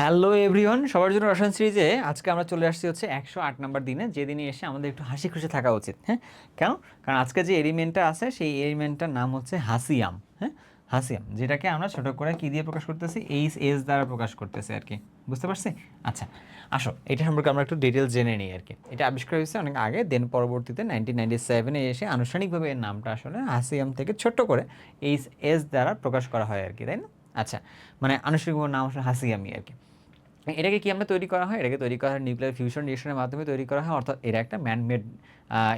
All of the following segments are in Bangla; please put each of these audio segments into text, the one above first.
হ্যালো এভরিওয়ান সবার জন্য রসায়ন সিরিজে আজকে আমরা চলে আসছি হচ্ছে একশো আট নম্বর দিনে, যে দিনে এসে আমাদের একটু হাসি খুশি থাকা উচিত হ্যাঁ? কেন কারণ আজকে যে এলিমেন্টটা আছে, সেই এলিমেন্টটার নাম হচ্ছে হাসিয়াম হ্যাঁ? হাসিয়াম, যেটাকে আমরা ছোট করে কী দিয়ে প্রকাশ করতেছি? এইচ এস দ্বারা প্রকাশ করতেছি আর কি। বুঝতে পারছি? আচ্ছা আসো, এটা সম্পর্কে আমরা একটু ডিটেলস জেনে নিই আর কি। এটা আবিষ্কার হয়েছে অনেক আগে দেন পরবর্তীতে নাইনটিন নাইনটি সেভেনে এসে আনুষ্ঠানিকভাবে এর নামটা আসলে হাসিয়াম থেকে ছোট্ট করে এইচ এস দ্বারা প্রকাশ করা হয় আর কি, তাই না? আচ্ছা মানে আনুষ্ঠানিকভাবে নাম আসলে হাসি আমি আর কি। এটাকে কি আমরা তৈরি করা হয়? এটাকে তৈরি করা হয় নিউক্লিয়ার ফিউশন রিয়েকশনের মাধ্যমে তৈরি করা হয়। অর্থাৎ এটা একটা ম্যানমেড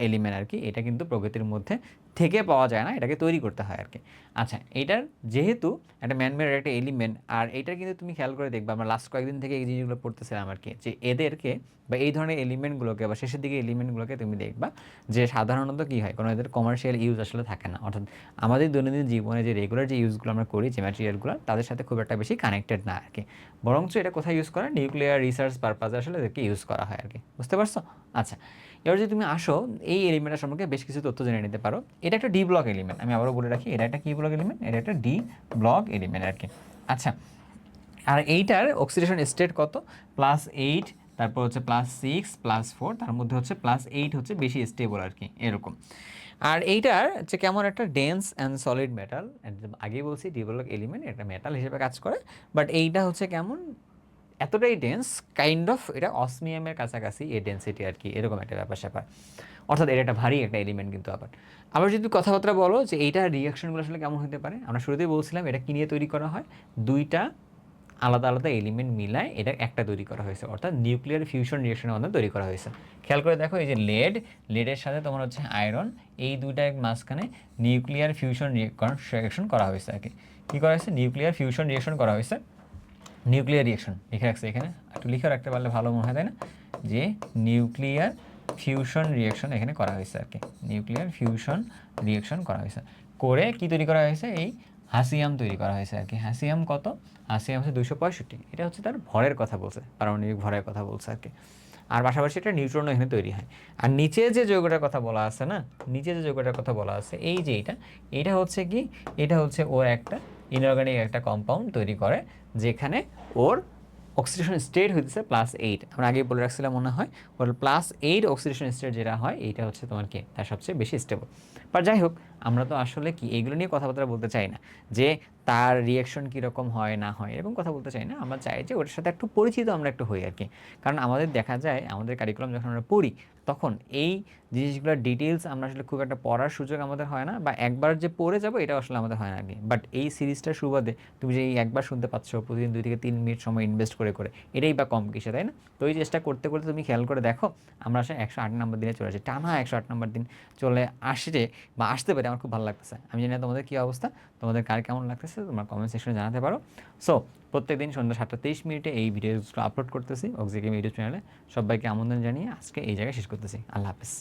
এলিমেন্ট আর কি। এটা কিন্তু প্রকৃতির মধ্যে থেকে পাওয়া যায় না, এটাকে তৈরি করতে হয় আর কি। আচ্ছা এটার যেহেতু একটা ম্যানমেড একটা এলিমেন্ট আর এটার কিন্তু তুমি খেয়াল করে দেখবে, আমরা লাস্ট কয়েকদিন থেকে এই জিনিসগুলো পড়তেছিলাম আর কি, যে এদেরকে বা এই ধরনের এলিমেন্টগুলোকে বা শেষের দিকে এলিমেন্টগুলোকে তুমি দেখবা, যে সাধারণত কী হয়, কোনো এদের কমার্শিয়াল ইউজ আসলে থাকে না। অর্থাৎ আমাদের দৈনন্দিন জীবনে যে রেগুলার যে ইউজগুলো আমরা করি, যে ম্যাটেরিয়ালগুলো তাদের সাথে খুব একটা বেশি কানেক্টেড না আর কি। বরঞ্চ এটা কোথায় ইউজ করা নিউক্লিয়ার রিসার্চ পারপাজে আসলে এদেরকে ইউজ করা হয় আর কি বুঝতে পারছ? আচ্ছা এবার যদি তুমি আসো, এই এলিমেন্টের সম্পর্কে বেশ কিছু তথ্য জেনে নিতে পারো। এটা একটা ডি ব্লক এলিমেন্ট আমি আবারও বলে রাখি, এটা একটা কি ব্লক এলিমেন্ট এটা একটা ডি ব্লক এলিমেন্ট আর কি আচ্ছা আর এইটার অক্সিডেশন স্টেট কত? প্লাস এইট তারপর হচ্ছে প্লাস সিক্স প্লাস ফোর তার মধ্যে হচ্ছে প্লাস এইট হচ্ছে বেশি স্টেবল আর কি এরকম। আর এইটার হচ্ছে কেমন একটা ডেন্স অ্যান্ড সলিড মেটাল আগেই বলছি ডিভেলপ এলিমেন্ট এটা মেটাল হিসেবে কাজ করে বাট এইটা হচ্ছে কেমন? এতটাই ডেন্স কাইন্ড অফ এটা অসমিয়ামের কাছাকাছি এই ডেন্সিটি আর কি, এরকম একটা ব্যাপার স্যাপার। অর্থাৎ এটা একটা ভারী একটা এলিমেন্ট কিন্তু আবার। আবার যদি কথাবার্তা বলো যে এইটার রিয়াকশনগুলো আসলে কেমন হতে পারে, আমরা শুরুতেই বলছিলাম এটা কি নিয়ে তৈরি করা হয়? দুইটা আলাদা আলাদা এলিমেন্ট মিলায় এটা একটা তৈরি করা হয়েছে, অর্থাৎ নিউক্লিয়ার ফিউশন রিয়েকশনের মাধ্যমে তৈরি করা হয়েছে। খেয়াল করে দেখো এই যে লেড লেডের সাথে তোমার হচ্ছে আয়রন এই দুইটার মাঝখানে নিউক্লিয়ার ফিউশন রিয়েকশন করা হয়েছে আর কি কী করা হয়েছে? নিউক্লিয়ার ফিউশন রিয়েকশন করা হয়েছে। নিউক্লিয়ার রিয়েকশন লিখে রাখছে এখানে। একটু লিখে রাখতে পারলে ভালো মনে হয়, তাই না? যে নিউক্লিয়ার ফিউশন রিয়েকশন এখানে করা হয়েছে আর কি। নিউক্লিয়ার ফিউশন রিয়েকশন করা হয়েছে। করে কি তৈরি করা হয়েছে? এই হাসিয়াম তৈরি করা হয়েছে আর কি। হাসিয়াম কত? হাসিয়াম হচ্ছে দুশো পঁয়ষট্টি। এটা হচ্ছে তার ভরের কথা বলছে, পারমাণবিক ভরের কথা বলছে আর কি। আর পাশাপাশি এটা নিউট্রনও এখানে তৈরি হয়। আর নিচে যে যৌগটার কথা বলা আছে না, নিচে যে যৌগটার কথা বলা আছে, এই যে এটা এটা হচ্ছে কি? এটা হচ্ছে ওর একটা ইনঅর্গানিক একটা কম্পাউন্ড তৈরি করে, যেখানে ওর অক্সিডেশন স্টেট হইতেছে প্লাস এইট আমরা আগে বলে রাখছিলাম মনে হয়, ওর প্লাস এইট অক্সিডেশন স্টেট যেটা হয়, এইটা হচ্ছে তোমার কি? তার সবচেয়ে বেশি স্টেবল বা যাই হোক, আমরা তো আসলে কি এইগুলো নিয়ে কথাবার্তা বলতে চাই না। যে তার রিয়াকশন কীরকম হয়, না হয়, এরকম কথা বলতে চাই না। আমরা চাই যে ওটার সাথে একটু পরিচিত আমরা একটু হই আর কি। কারণ আমাদের দেখা যায়, আমাদের কারিকুলাম যখন আমরা পড়ি, তখন এই জিনিসগুলোর ডিটেলস আমরা আসলে খুব একটা পড়ার সুযোগ আমাদের হয় না বা একবার যে পড়ে যাব এটা আসলে আমাদের হয় না আর কি। বাট এই সিরিজটার সুবাদে তুমি যে একবার শুনতে পাচ্ছ, প্রতিদিন দুই থেকে তিন মিনিট সময় ইনভেস্ট করে করে, এটাই বা কম কিসে, তাই না? তো এই চেষ্টা করতে করতে তুমি খেয়াল করে দেখো, আমরা আসলে একশো আট নম্বর দিনে চলে আসি। টানা একশো আট নম্বর দিন চলে আসছে বা আসতে পারে আমার খুব ভালো লাগতেছে। আমি জানি না তোমাদের কী অবস্থা, তোমাদের কার কেমন লাগতেছে? তোমরা কমেন্ট সেকশনে জানাতে পারো। সো প্রত্যেক দিন সন্ধ্যা সাতটা তেইশ মিনিটে এই ভিডিওগুলো আপলোড করতেছি অক্সিকেম ইউটিউব চ্যানেলে সবাইকে আমন্ত্রণ জানিয়ে আজকে এই জায়গায় শেষ করতেছি। আল্লাহ হাফিজ।